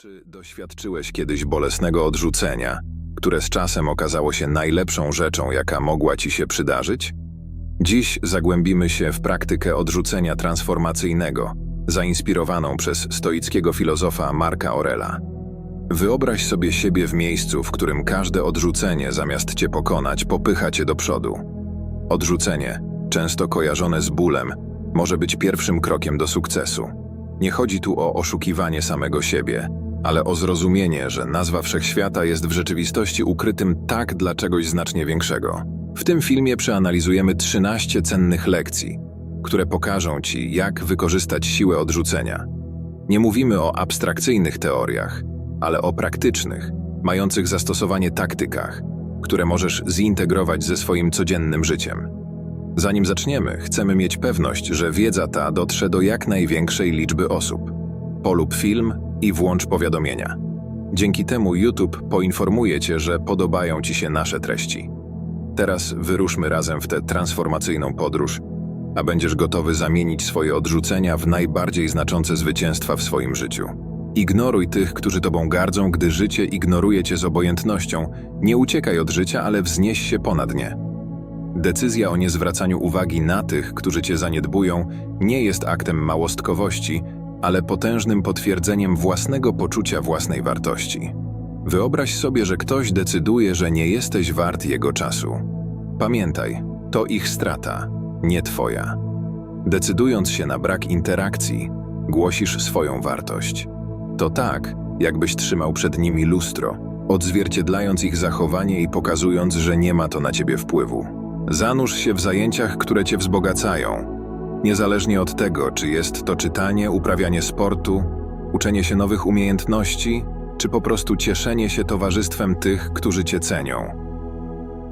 Czy doświadczyłeś kiedyś bolesnego odrzucenia, które z czasem okazało się najlepszą rzeczą, jaka mogła ci się przydarzyć? Dziś zagłębimy się w praktykę odrzucenia transformacyjnego, zainspirowaną przez stoickiego filozofa Marka Aurela. Wyobraź sobie siebie w miejscu, w którym każde odrzucenie, zamiast cię pokonać, popycha cię do przodu. Odrzucenie, często kojarzone z bólem, może być pierwszym krokiem do sukcesu. Nie chodzi tu o oszukiwanie samego siebie, ale o zrozumienie, że nazwa wszechświata jest w rzeczywistości ukrytym tak dla czegoś znacznie większego. W tym filmie przeanalizujemy 13 cennych lekcji, które pokażą ci, jak wykorzystać siłę odrzucenia. Nie mówimy o abstrakcyjnych teoriach, ale o praktycznych, mających zastosowanie taktykach, które możesz zintegrować ze swoim codziennym życiem. Zanim zaczniemy, chcemy mieć pewność, że wiedza ta dotrze do jak największej liczby osób. Polub film i włącz powiadomienia. Dzięki temu YouTube poinformuje Cię, że podobają Ci się nasze treści. Teraz wyruszmy razem w tę transformacyjną podróż, a będziesz gotowy zamienić swoje odrzucenia w najbardziej znaczące zwycięstwa w swoim życiu. Ignoruj tych, którzy Tobą gardzą, gdy życie ignoruje Cię z obojętnością. Nie uciekaj od życia, ale wznieś się ponad nie. Decyzja o niezwracaniu uwagi na tych, którzy cię zaniedbują, nie jest aktem małostkowości, ale potężnym potwierdzeniem własnego poczucia własnej wartości. Wyobraź sobie, że ktoś decyduje, że nie jesteś wart jego czasu. Pamiętaj, to ich strata, nie twoja. Decydując się na brak interakcji, głosisz swoją wartość. To tak, jakbyś trzymał przed nimi lustro, odzwierciedlając ich zachowanie i pokazując, że nie ma to na ciebie wpływu. Zanurz się w zajęciach, które cię wzbogacają. Niezależnie od tego, czy jest to czytanie, uprawianie sportu, uczenie się nowych umiejętności, czy po prostu cieszenie się towarzystwem tych, którzy cię cenią.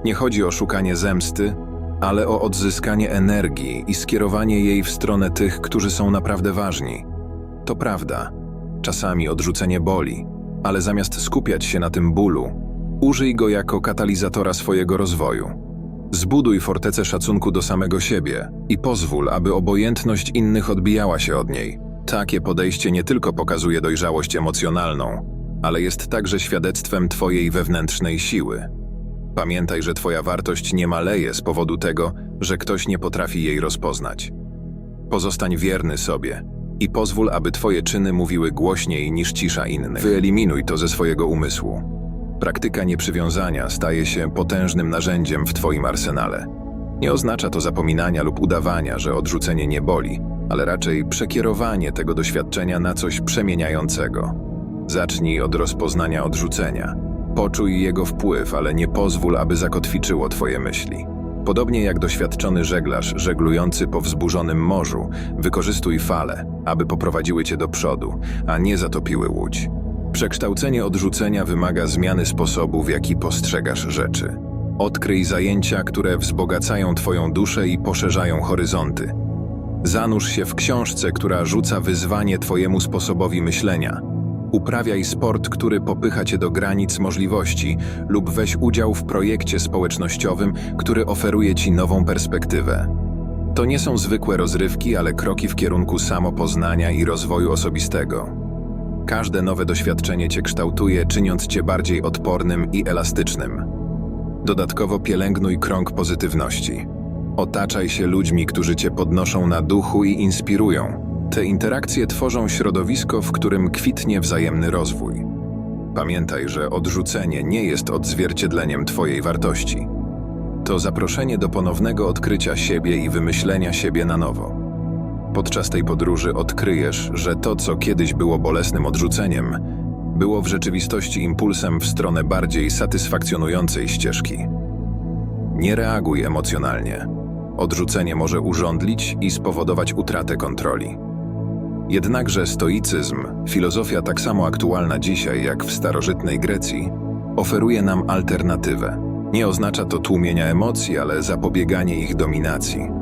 Nie chodzi o szukanie zemsty, ale o odzyskanie energii i skierowanie jej w stronę tych, którzy są naprawdę ważni. To prawda, czasami odrzucenie boli, ale zamiast skupiać się na tym bólu, użyj go jako katalizatora swojego rozwoju. Zbuduj fortecę szacunku do samego siebie i pozwól, aby obojętność innych odbijała się od niej. Takie podejście nie tylko pokazuje dojrzałość emocjonalną, ale jest także świadectwem Twojej wewnętrznej siły. Pamiętaj, że Twoja wartość nie maleje z powodu tego, że ktoś nie potrafi jej rozpoznać. Pozostań wierny sobie i pozwól, aby Twoje czyny mówiły głośniej niż cisza innych. Wyeliminuj to ze swojego umysłu. Praktyka nieprzywiązania staje się potężnym narzędziem w Twoim arsenale. Nie oznacza to zapominania lub udawania, że odrzucenie nie boli, ale raczej przekierowanie tego doświadczenia na coś przemieniającego. Zacznij od rozpoznania odrzucenia. Poczuj jego wpływ, ale nie pozwól, aby zakotwiczyło Twoje myśli. Podobnie jak doświadczony żeglarz żeglujący po wzburzonym morzu, wykorzystuj fale, aby poprowadziły Cię do przodu, a nie zatopiły łódź. Przekształcenie odrzucenia wymaga zmiany sposobu, w jaki postrzegasz rzeczy. Odkryj zajęcia, które wzbogacają Twoją duszę i poszerzają horyzonty. Zanurz się w książce, która rzuca wyzwanie Twojemu sposobowi myślenia. Uprawiaj sport, który popycha Cię do granic możliwości, lub weź udział w projekcie społecznościowym, który oferuje Ci nową perspektywę. To nie są zwykłe rozrywki, ale kroki w kierunku samopoznania i rozwoju osobistego. Każde nowe doświadczenie cię kształtuje, czyniąc cię bardziej odpornym i elastycznym. Dodatkowo pielęgnuj krąg pozytywności. Otaczaj się ludźmi, którzy cię podnoszą na duchu i inspirują. Te interakcje tworzą środowisko, w którym kwitnie wzajemny rozwój. Pamiętaj, że odrzucenie nie jest odzwierciedleniem twojej wartości. To zaproszenie do ponownego odkrycia siebie i wymyślenia siebie na nowo. Podczas tej podróży odkryjesz, że to, co kiedyś było bolesnym odrzuceniem, było w rzeczywistości impulsem w stronę bardziej satysfakcjonującej ścieżki. Nie reaguj emocjonalnie. Odrzucenie może urządlić i spowodować utratę kontroli. Jednakże stoicyzm, filozofia tak samo aktualna dzisiaj jak w starożytnej Grecji, oferuje nam alternatywę. Nie oznacza to tłumienia emocji, ale zapobieganie ich dominacji.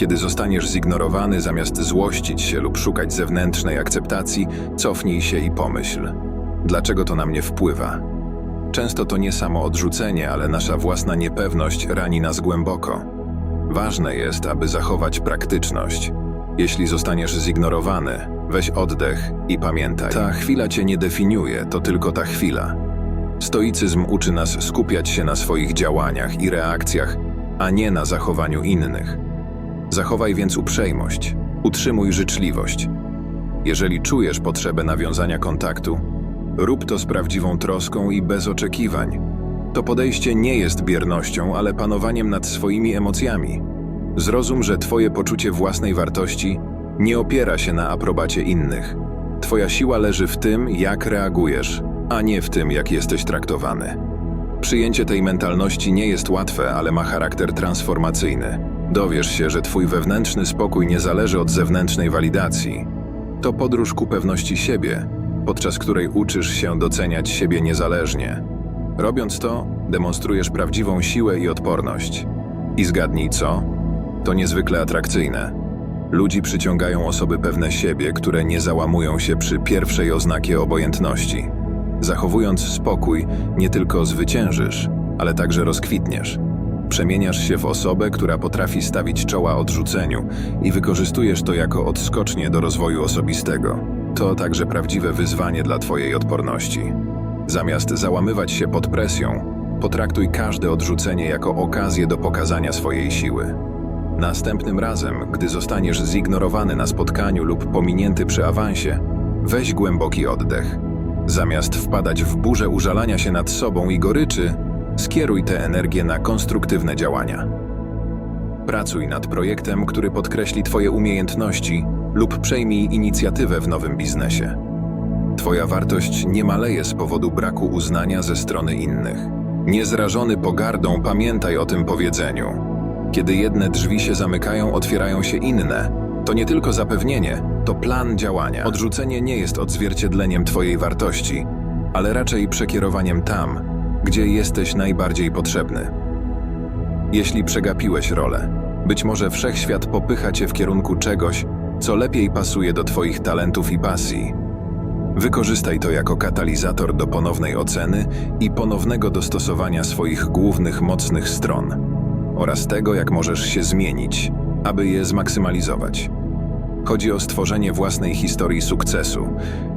Kiedy zostaniesz zignorowany, zamiast złościć się lub szukać zewnętrznej akceptacji, cofnij się i pomyśl: dlaczego to na mnie wpływa? Często to nie samo odrzucenie, ale nasza własna niepewność rani nas głęboko. Ważne jest, aby zachować praktyczność. Jeśli zostaniesz zignorowany, Weź oddech i pamiętaj. Ta chwila cię nie definiuje, to tylko ta chwila. Stoicyzm uczy nas skupiać się na swoich działaniach i reakcjach, a nie na zachowaniu innych. Zachowaj więc uprzejmość, utrzymuj życzliwość. Jeżeli czujesz potrzebę nawiązania kontaktu, rób to z prawdziwą troską i bez oczekiwań. To podejście nie jest biernością, ale panowaniem nad swoimi emocjami. Zrozum, że Twoje poczucie własnej wartości nie opiera się na aprobacie innych. Twoja siła leży w tym, jak reagujesz, a nie w tym, jak jesteś traktowany. Przyjęcie tej mentalności nie jest łatwe, ale ma charakter transformacyjny. Dowiesz się, że Twój wewnętrzny spokój nie zależy od zewnętrznej walidacji. To podróż ku pewności siebie, podczas której uczysz się doceniać siebie niezależnie. Robiąc to, demonstrujesz prawdziwą siłę i odporność. I zgadnij co? To niezwykle atrakcyjne. Ludzi przyciągają osoby pewne siebie, które nie załamują się przy pierwszej oznakie obojętności. Zachowując spokój, nie tylko zwyciężysz, ale także rozkwitniesz. Przemieniasz się w osobę, która potrafi stawić czoła odrzuceniu i wykorzystujesz to jako odskocznię do rozwoju osobistego. To także prawdziwe wyzwanie dla Twojej odporności. Zamiast załamywać się pod presją, potraktuj każde odrzucenie jako okazję do pokazania swojej siły. Następnym razem, gdy zostaniesz zignorowany na spotkaniu lub pominięty przy awansie, weź głęboki oddech. Zamiast wpadać w burzę użalania się nad sobą i goryczy, skieruj tę energię na konstruktywne działania. Pracuj nad projektem, który podkreśli Twoje umiejętności lub przejmij inicjatywę w nowym biznesie. Twoja wartość nie maleje z powodu braku uznania ze strony innych. Niezrażony pogardą pamiętaj o tym powiedzeniu. Kiedy jedne drzwi się zamykają, otwierają się inne. To nie tylko zapewnienie, to plan działania. Odrzucenie nie jest odzwierciedleniem Twojej wartości, ale raczej przekierowaniem tam, gdzie jesteś najbardziej potrzebny. Jeśli przegapiłeś rolę, być może wszechświat popycha cię w kierunku czegoś, co lepiej pasuje do Twoich talentów i pasji. Wykorzystaj to jako katalizator do ponownej oceny i ponownego dostosowania swoich głównych mocnych stron oraz tego, jak możesz się zmienić, aby je zmaksymalizować. Chodzi o stworzenie własnej historii sukcesu,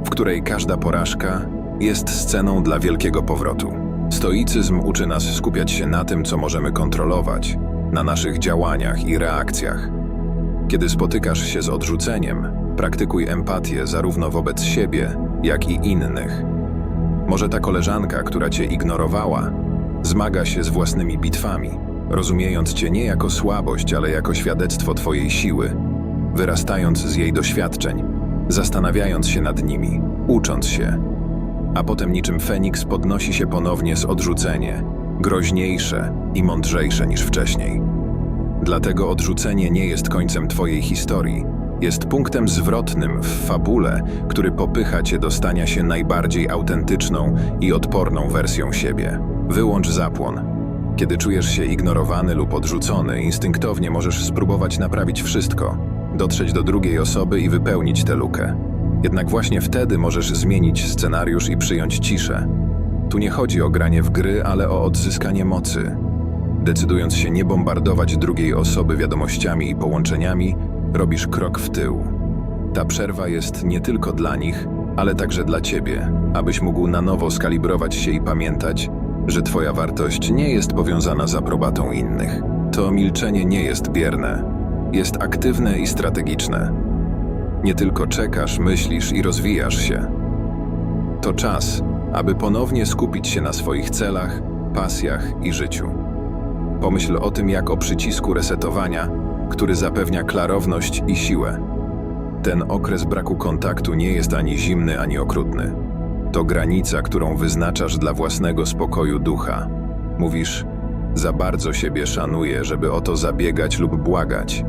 w której każda porażka jest sceną dla wielkiego powrotu. Stoicyzm uczy nas skupiać się na tym, co możemy kontrolować, na naszych działaniach i reakcjach. Kiedy spotykasz się z odrzuceniem, praktykuj empatię zarówno wobec siebie, jak i innych. Może ta koleżanka, która cię ignorowała, zmaga się z własnymi bitwami, rozumiejąc cię nie jako słabość, ale jako świadectwo twojej siły, wyrastając z jej doświadczeń, zastanawiając się nad nimi, ucząc się, a potem niczym Feniks podnosi się ponownie z odrzucenie, groźniejsze i mądrzejsze niż wcześniej. Dlatego odrzucenie nie jest końcem Twojej historii, jest punktem zwrotnym w fabule, który popycha Cię do stania się najbardziej autentyczną i odporną wersją siebie. Wyłącz zapłon. Kiedy czujesz się ignorowany lub odrzucony, instynktownie możesz spróbować naprawić wszystko, dotrzeć do drugiej osoby i wypełnić tę lukę. Jednak właśnie wtedy możesz zmienić scenariusz i przyjąć ciszę. Tu nie chodzi o granie w gry, ale o odzyskanie mocy. Decydując się nie bombardować drugiej osoby wiadomościami i połączeniami, robisz krok w tył. Ta przerwa jest nie tylko dla nich, ale także dla ciebie, abyś mógł na nowo skalibrować się i pamiętać, że twoja wartość nie jest powiązana z aprobatą innych. To milczenie nie jest bierne, jest aktywne i strategiczne. Nie tylko czekasz, myślisz i rozwijasz się. To czas, aby ponownie skupić się na swoich celach, pasjach i życiu. Pomyśl o tym jak o przycisku resetowania, który zapewnia klarowność i siłę. Ten okres braku kontaktu nie jest ani zimny, ani okrutny. To granica, którą wyznaczasz dla własnego spokoju ducha. Mówisz, za bardzo siebie szanuję, żeby o to zabiegać lub błagać.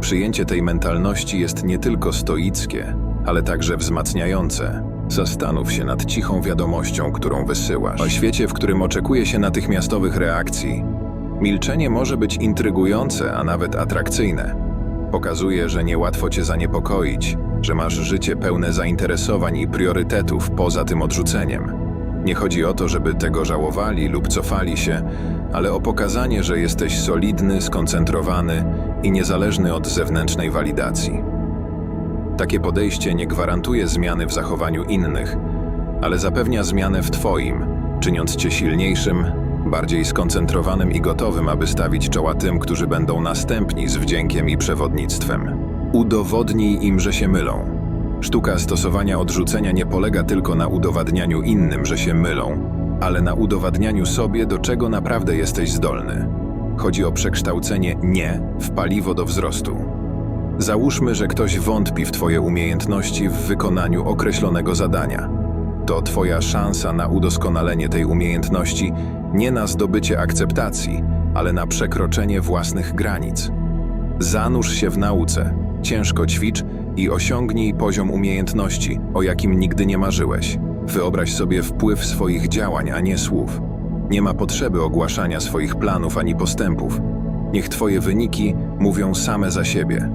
Przyjęcie tej mentalności jest nie tylko stoickie, ale także wzmacniające. Zastanów się nad cichą wiadomością, którą wysyłasz. O świecie, w którym oczekuje się natychmiastowych reakcji. Milczenie może być intrygujące, a nawet atrakcyjne. Pokazuje, że niełatwo cię zaniepokoić, że masz życie pełne zainteresowań i priorytetów poza tym odrzuceniem. Nie chodzi o to, żeby tego żałowali lub cofali się, ale o pokazanie, że jesteś solidny, skoncentrowany i niezależny od zewnętrznej walidacji. Takie podejście nie gwarantuje zmiany w zachowaniu innych, ale zapewnia zmianę w Twoim, czyniąc Cię silniejszym, bardziej skoncentrowanym i gotowym, aby stawić czoła tym, którzy będą następni z wdziękiem i przewodnictwem. Udowodnij im, że się mylą. Sztuka stosowania odrzucenia nie polega tylko na udowadnianiu innym, że się mylą, ale na udowadnianiu sobie, do czego naprawdę jesteś zdolny. Chodzi o przekształcenie nie w paliwo do wzrostu. Załóżmy, że ktoś wątpi w Twoje umiejętności w wykonaniu określonego zadania. To Twoja szansa na udoskonalenie tej umiejętności nie na zdobycie akceptacji, ale na przekroczenie własnych granic. Zanurz się w nauce, ciężko ćwicz i osiągnij poziom umiejętności, o jakim nigdy nie marzyłeś. Wyobraź sobie wpływ swoich działań, a nie słów. Nie ma potrzeby ogłaszania swoich planów ani postępów. Niech Twoje wyniki mówią same za siebie.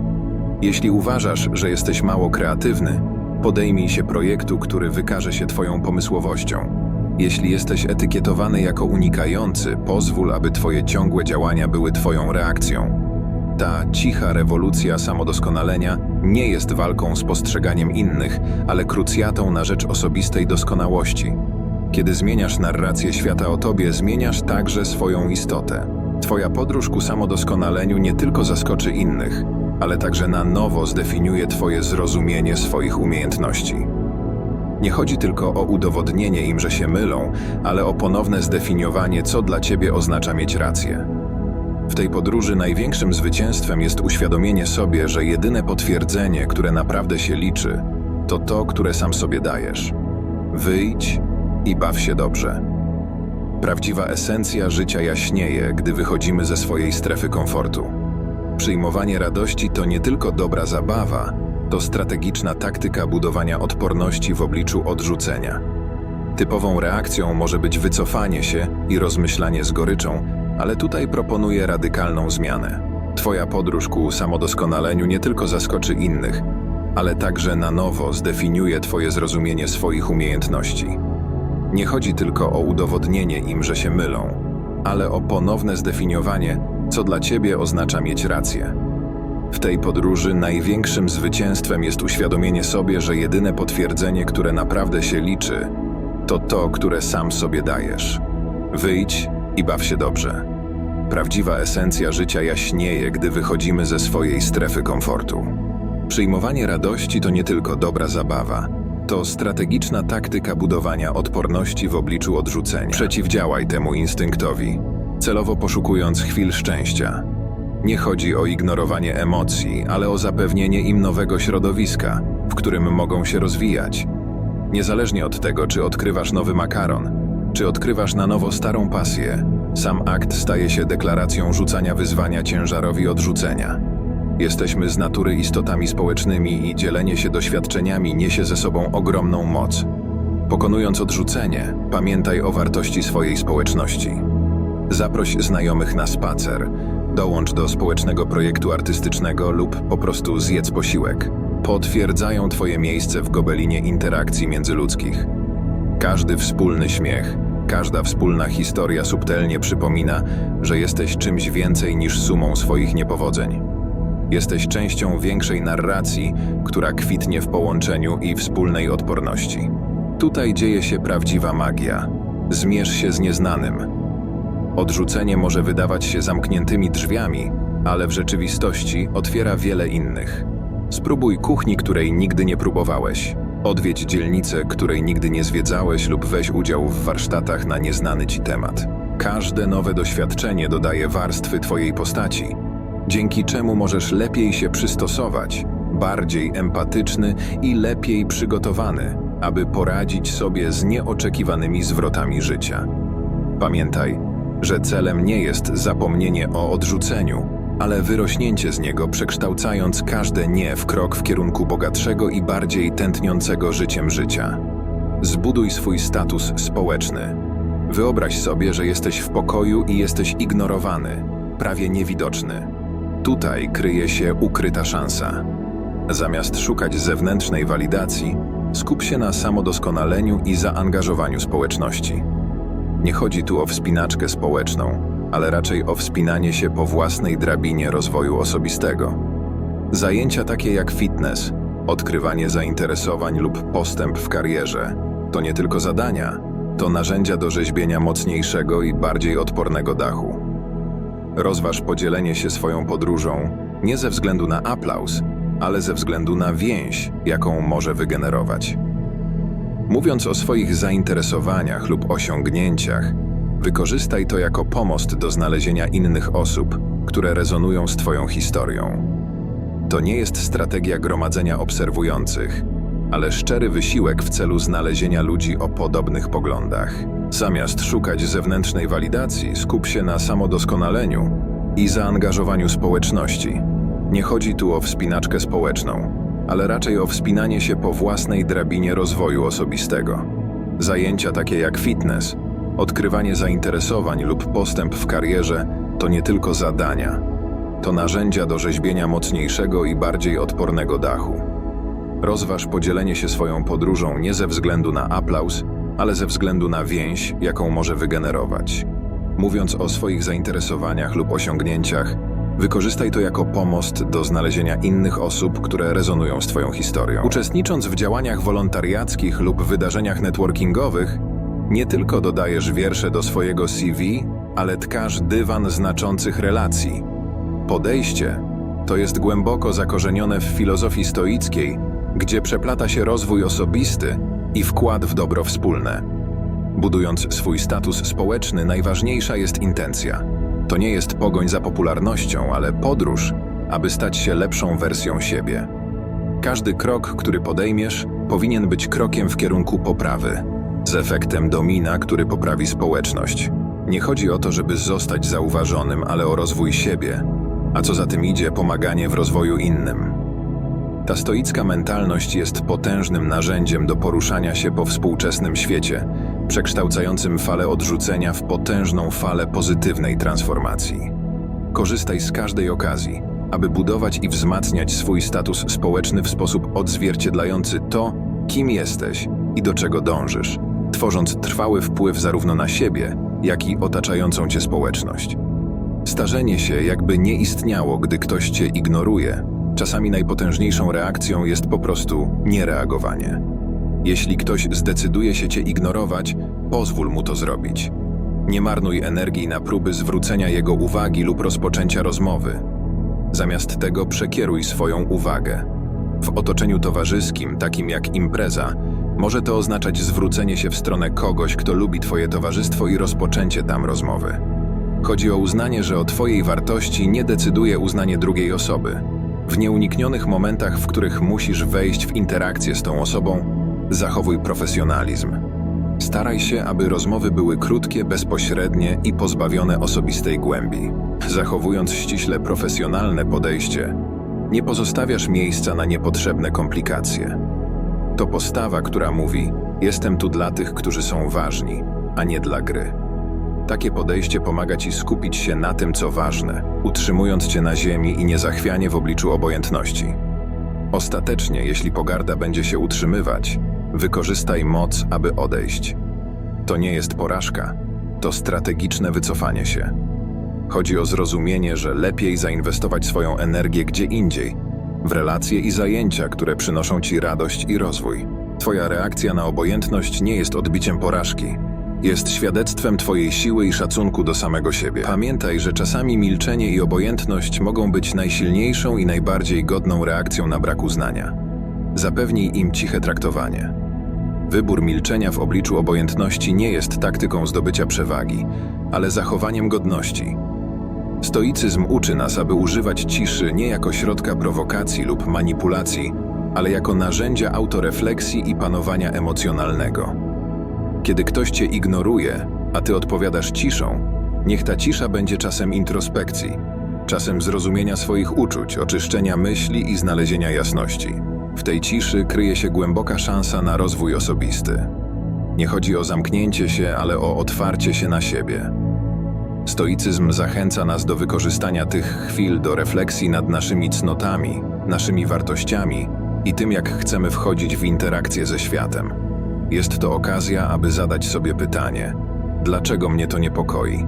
Jeśli uważasz, że jesteś mało kreatywny, podejmij się projektu, który wykaże się Twoją pomysłowością. Jeśli jesteś etykietowany jako unikający, pozwól, aby Twoje ciągłe działania były Twoją reakcją. Ta cicha rewolucja samodoskonalenia nie jest walką z postrzeganiem innych, ale krucjatą na rzecz osobistej doskonałości. Kiedy zmieniasz narrację świata o tobie, zmieniasz także swoją istotę. Twoja podróż ku samodoskonaleniu nie tylko zaskoczy innych, ale także na nowo zdefiniuje Twoje zrozumienie swoich umiejętności. Nie chodzi tylko o udowodnienie im, że się mylą, ale o ponowne zdefiniowanie, co dla Ciebie oznacza mieć rację. W tej podróży największym zwycięstwem jest uświadomienie sobie, że jedyne potwierdzenie, które naprawdę się liczy, to to, które sam sobie dajesz. Wyjdź i baw się dobrze. Prawdziwa esencja życia jaśnieje, gdy wychodzimy ze swojej strefy komfortu. Przyjmowanie radości to nie tylko dobra zabawa, to strategiczna taktyka budowania odporności w obliczu odrzucenia. Typową reakcją może być wycofanie się i rozmyślanie z goryczą, ale tutaj proponuję radykalną zmianę. Twoja podróż ku samodoskonaleniu nie tylko zaskoczy innych, ale także na nowo zdefiniuje Twoje zrozumienie swoich umiejętności. Nie chodzi tylko o udowodnienie im, że się mylą, ale o ponowne zdefiniowanie, co dla Ciebie oznacza mieć rację. W tej podróży największym zwycięstwem jest uświadomienie sobie, że jedyne potwierdzenie, które naprawdę się liczy, to to, które sam sobie dajesz. Wyjdź i baw się dobrze. Prawdziwa esencja życia jaśnieje, gdy wychodzimy ze swojej strefy komfortu. Przyjmowanie radości to nie tylko dobra zabawa, to strategiczna taktyka budowania odporności w obliczu odrzucenia. Przeciwdziałaj temu instynktowi, celowo poszukując chwil szczęścia. Nie chodzi o ignorowanie emocji, ale o zapewnienie im nowego środowiska, w którym mogą się rozwijać. Niezależnie od tego, czy odkrywasz nowy makaron, czy odkrywasz na nowo starą pasję, sam akt staje się deklaracją rzucania wyzwania ciężarowi odrzucenia. Jesteśmy z natury istotami społecznymi i dzielenie się doświadczeniami niesie ze sobą ogromną moc. Pokonując odrzucenie, pamiętaj o wartości swojej społeczności. Zaproś znajomych na spacer, dołącz do społecznego projektu artystycznego lub po prostu zjedz posiłek. Potwierdzają Twoje miejsce w gobelinie interakcji międzyludzkich. Każdy wspólny śmiech, każda wspólna historia subtelnie przypomina, że jesteś czymś więcej niż sumą swoich niepowodzeń. Jesteś częścią większej narracji, która kwitnie w połączeniu i wspólnej odporności. Tutaj dzieje się prawdziwa magia. Zmierz się z nieznanym. Odrzucenie może wydawać się zamkniętymi drzwiami, ale w rzeczywistości otwiera wiele innych. Spróbuj kuchni, której nigdy nie próbowałeś. Odwiedź dzielnicę, której nigdy nie zwiedzałeś lub weź udział w warsztatach na nieznany ci temat. Każde nowe doświadczenie dodaje warstwy twojej postaci, dzięki czemu możesz lepiej się przystosować, bardziej empatyczny i lepiej przygotowany, aby poradzić sobie z nieoczekiwanymi zwrotami życia. Pamiętaj, że celem nie jest zapomnienie o odrzuceniu, ale wyrośnięcie z niego, przekształcając każde nie w krok w kierunku bogatszego i bardziej tętniącego życiem życia. Zbuduj swój status społeczny. Wyobraź sobie, że jesteś w pokoju i jesteś ignorowany, prawie niewidoczny. Tutaj kryje się ukryta szansa. Zamiast szukać zewnętrznej walidacji, skup się na samodoskonaleniu i zaangażowaniu społeczności. Nie chodzi tu o wspinaczkę społeczną, ale raczej o wspinanie się po własnej drabinie rozwoju osobistego. Zajęcia takie jak fitness, Odkrywanie zainteresowań lub postęp w karierze to nie tylko zadania, to narzędzia do rzeźbienia mocniejszego i bardziej odpornego dachu. Rozważ podzielenie się swoją podróżą nie ze względu na aplauz, ale ze względu na więź, jaką może wygenerować. Mówiąc o swoich zainteresowaniach lub osiągnięciach, wykorzystaj to jako pomost do znalezienia innych osób, które rezonują z Twoją historią. To nie jest strategia gromadzenia obserwujących, ale szczery wysiłek w celu znalezienia ludzi o podobnych poglądach. Zamiast szukać zewnętrznej walidacji, skup się na samodoskonaleniu i zaangażowaniu społeczności. Nie chodzi tu o wspinaczkę społeczną, ale raczej o wspinanie się po własnej drabinie rozwoju osobistego. Zajęcia takie jak fitness, odkrywanie zainteresowań lub postęp w karierze to nie tylko zadania, to narzędzia do rzeźbienia mocniejszego i bardziej odpornego dachu. Rozważ podzielenie się swoją podróżą nie ze względu na aplauz, ale ze względu na więź, jaką może wygenerować. Mówiąc o swoich zainteresowaniach lub osiągnięciach, wykorzystaj to jako pomost do znalezienia innych osób, które rezonują z Twoją historią. Uczestnicząc w działaniach wolontariackich lub wydarzeniach networkingowych, nie tylko dodajesz wiersze do swojego CV, ale tkasz dywan znaczących relacji. Podejście to jest głęboko zakorzenione w filozofii stoickiej, gdzie przeplata się rozwój osobisty i wkład w dobro wspólne. Budując swój status społeczny, najważniejsza jest intencja. To nie jest pogoń za popularnością, ale podróż, aby stać się lepszą wersją siebie. Każdy krok, który podejmiesz, powinien być krokiem w kierunku poprawy, z efektem domina, który poprawi społeczność. Nie chodzi o to, żeby zostać zauważonym, ale o rozwój siebie, a co za tym idzie, pomaganie w rozwoju innym. Ta stoicka mentalność jest potężnym narzędziem do poruszania się po współczesnym świecie, przekształcającym falę odrzucenia w potężną falę pozytywnej transformacji. Korzystaj z każdej okazji, aby budować i wzmacniać swój status społeczny w sposób odzwierciedlający to, kim jesteś i do czego dążysz, tworząc trwały wpływ zarówno na siebie, jak i otaczającą cię społeczność. Starzenie się jakby nie istniało, gdy ktoś cię ignoruje. Czasami najpotężniejszą reakcją jest po prostu niereagowanie. Jeśli ktoś zdecyduje się cię ignorować, pozwól mu to zrobić. Nie marnuj energii na próby zwrócenia jego uwagi lub rozpoczęcia rozmowy. Zamiast tego przekieruj swoją uwagę. W otoczeniu towarzyskim, takim jak impreza, może to oznaczać zwrócenie się w stronę kogoś, kto lubi Twoje towarzystwo i rozpoczęcie tam rozmowy. Chodzi o uznanie, że o Twojej wartości nie decyduje uznanie drugiej osoby. W nieuniknionych momentach, w których musisz wejść w interakcję z tą osobą, zachowuj profesjonalizm. Staraj się, aby rozmowy były krótkie, bezpośrednie i pozbawione osobistej głębi. Zachowując ściśle profesjonalne podejście, nie pozostawiasz miejsca na niepotrzebne komplikacje. To postawa, która mówi: Jestem tu dla tych, którzy są ważni, a nie dla gry. Takie podejście pomaga ci skupić się na tym, co ważne, utrzymując cię na ziemi i niezachwianie w obliczu obojętności. Ostatecznie, jeśli pogarda będzie się utrzymywać, wykorzystaj moc, aby odejść. To nie jest porażka, to strategiczne wycofanie się. Chodzi o zrozumienie, że lepiej zainwestować swoją energię gdzie indziej, w relacje i zajęcia, które przynoszą ci radość i rozwój. Twoja reakcja na obojętność nie jest odbiciem porażki. Jest świadectwem Twojej siły i szacunku do samego siebie. Pamiętaj, że czasami milczenie i obojętność mogą być najsilniejszą i najbardziej godną reakcją na brak uznania. Zapewnij im ciche traktowanie. Wybór milczenia w obliczu obojętności nie jest taktyką zdobycia przewagi, ale zachowaniem godności. Stoicyzm uczy nas, aby używać ciszy nie jako środka prowokacji lub manipulacji, ale jako narzędzia autorefleksji i panowania emocjonalnego. Kiedy ktoś cię ignoruje, a ty odpowiadasz ciszą, niech ta cisza będzie czasem introspekcji, czasem zrozumienia swoich uczuć, oczyszczenia myśli i znalezienia jasności. W tej ciszy kryje się głęboka szansa na rozwój osobisty. Nie chodzi o zamknięcie się, ale o otwarcie się na siebie. Stoicyzm zachęca nas do wykorzystania tych chwil do refleksji nad naszymi cnotami, naszymi wartościami i tym, jak chcemy wchodzić w interakcję ze światem. Jest to okazja, aby zadać sobie pytanie: dlaczego mnie to niepokoi?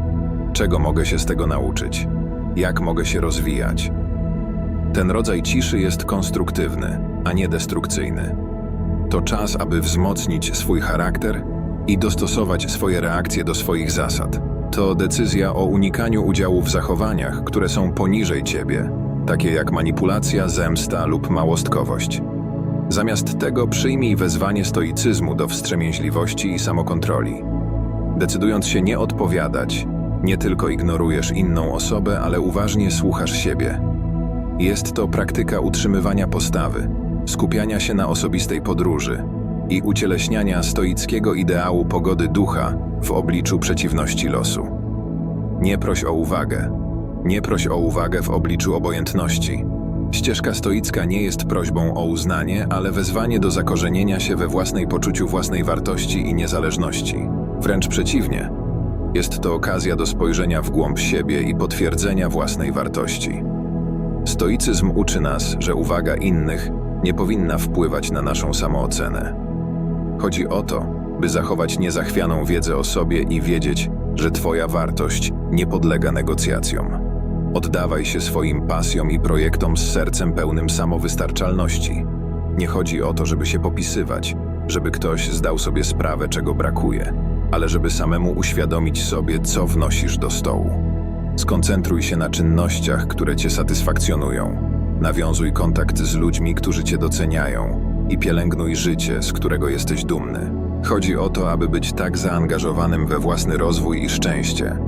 Czego mogę się z tego nauczyć? Jak mogę się rozwijać? Ten rodzaj ciszy jest konstruktywny, a nie destrukcyjny. To czas, aby wzmocnić swój charakter i dostosować swoje reakcje do swoich zasad. To decyzja o unikaniu udziału w zachowaniach, które są poniżej ciebie, takie jak manipulacja, zemsta lub małostkowość. Zamiast tego przyjmij wezwanie stoicyzmu do wstrzemięźliwości i samokontroli. Decydując się nie odpowiadać, nie tylko ignorujesz inną osobę, ale uważnie słuchasz siebie. Jest to praktyka utrzymywania postawy, skupiania się na osobistej podróży i ucieleśniania stoickiego ideału pogody ducha w obliczu przeciwności losu. Nie proś o uwagę. Nie proś o uwagę w obliczu obojętności. Ścieżka stoicka nie jest prośbą o uznanie, ale wezwanie do zakorzenienia się we własnej poczuciu własnej wartości i niezależności. Wręcz przeciwnie. Jest to okazja do spojrzenia w głąb siebie i potwierdzenia własnej wartości. Stoicyzm uczy nas, że uwaga innych nie powinna wpływać na naszą samoocenę. Chodzi o to, by zachować niezachwianą wiedzę o sobie i wiedzieć, że Twoja wartość nie podlega negocjacjom. Oddawaj się swoim pasjom i projektom z sercem pełnym samowystarczalności. Nie chodzi o to, żeby się popisywać, żeby ktoś zdał sobie sprawę, czego brakuje, ale żeby samemu uświadomić sobie, co wnosisz do stołu. Skoncentruj się na czynnościach, które cię satysfakcjonują. Nawiązuj kontakt z ludźmi, którzy cię doceniają i pielęgnuj życie, z którego jesteś dumny. Chodzi o to, aby być tak zaangażowanym we własny rozwój i szczęście,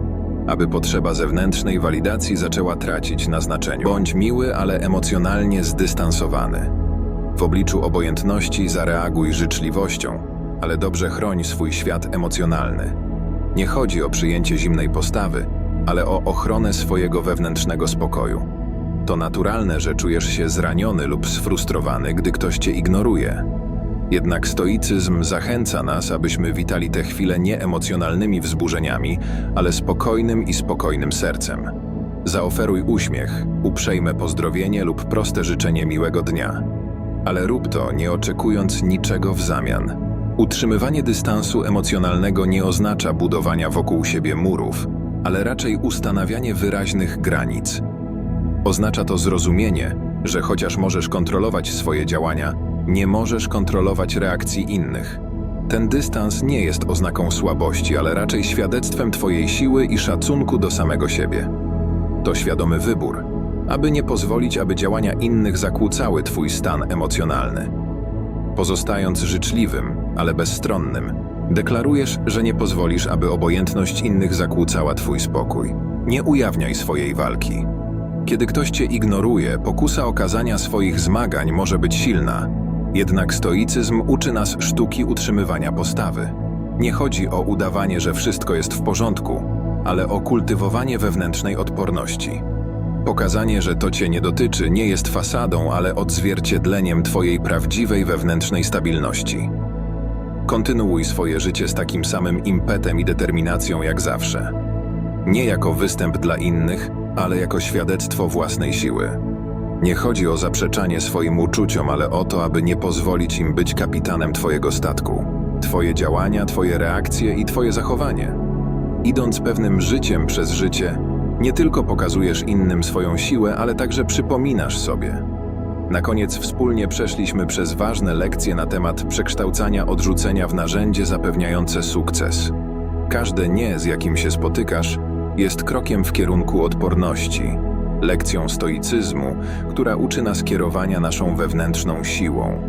aby potrzeba zewnętrznej walidacji zaczęła tracić na znaczeniu. Bądź miły, ale emocjonalnie zdystansowany. W obliczu obojętności zareaguj życzliwością, ale dobrze chroń swój świat emocjonalny. Nie chodzi o przyjęcie zimnej postawy, ale o ochronę swojego wewnętrznego spokoju. To naturalne, że czujesz się zraniony lub sfrustrowany, gdy ktoś cię ignoruje. Jednak stoicyzm zachęca nas, abyśmy witali te chwile nie emocjonalnymi wzburzeniami, ale spokojnym i spokojnym sercem. Zaoferuj uśmiech, uprzejme pozdrowienie lub proste życzenie miłego dnia. Ale rób to, nie oczekując niczego w zamian. Utrzymywanie dystansu emocjonalnego nie oznacza budowania wokół siebie murów, ale raczej ustanawianie wyraźnych granic. Oznacza to zrozumienie, że chociaż możesz kontrolować swoje działania, nie możesz kontrolować reakcji innych. Ten dystans nie jest oznaką słabości, ale raczej świadectwem Twojej siły i szacunku do samego siebie. To świadomy wybór, aby nie pozwolić, aby działania innych zakłócały Twój stan emocjonalny. Pozostając życzliwym, ale bezstronnym, deklarujesz, że nie pozwolisz, aby obojętność innych zakłócała Twój spokój. Nie ujawniaj swojej walki. Kiedy ktoś Cię ignoruje, pokusa okazania swoich zmagań może być silna, jednak stoicyzm uczy nas sztuki utrzymywania postawy. Nie chodzi o udawanie, że wszystko jest w porządku, ale o kultywowanie wewnętrznej odporności. Pokazanie, że to cię nie dotyczy, nie jest fasadą, ale odzwierciedleniem twojej prawdziwej wewnętrznej stabilności. Kontynuuj swoje życie z takim samym impetem i determinacją jak zawsze. Nie jako występ dla innych, ale jako świadectwo własnej siły. Nie chodzi o zaprzeczanie swoim uczuciom, ale o to, aby nie pozwolić im być kapitanem Twojego statku. Twoje działania, Twoje reakcje i Twoje zachowanie. Idąc pewnym życiem przez życie, nie tylko pokazujesz innym swoją siłę, ale także przypominasz sobie. Na koniec wspólnie przeszliśmy przez ważne lekcje na temat przekształcania odrzucenia w narzędzie zapewniające sukces. Każde nie, z jakim się spotykasz, jest krokiem w kierunku odporności lekcją stoicyzmu, która uczy nas kierowania naszą wewnętrzną siłą.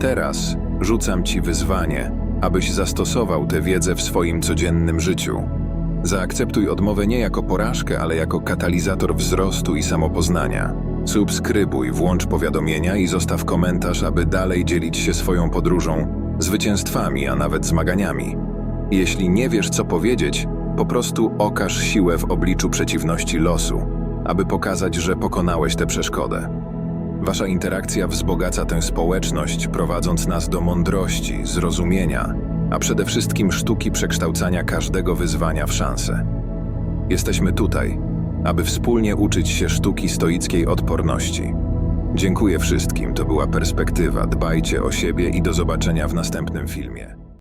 Teraz rzucam Ci wyzwanie, abyś zastosował tę wiedzę w swoim codziennym życiu. Zaakceptuj odmowę nie jako porażkę, ale jako katalizator wzrostu i samopoznania. Subskrybuj, włącz powiadomienia i zostaw komentarz, aby dalej dzielić się swoją podróżą, zwycięstwami, a nawet zmaganiami. Jeśli nie wiesz, co powiedzieć, po prostu okaż siłę w obliczu przeciwności losu aby pokazać, że pokonałeś tę przeszkodę. Wasza interakcja wzbogaca tę społeczność, prowadząc nas do mądrości, zrozumienia, a przede wszystkim sztuki przekształcania każdego wyzwania w szansę. Jesteśmy tutaj, aby wspólnie uczyć się sztuki stoickiej odporności. Dziękuję wszystkim, to była perspektywa. Dbajcie o siebie i do zobaczenia w następnym filmie.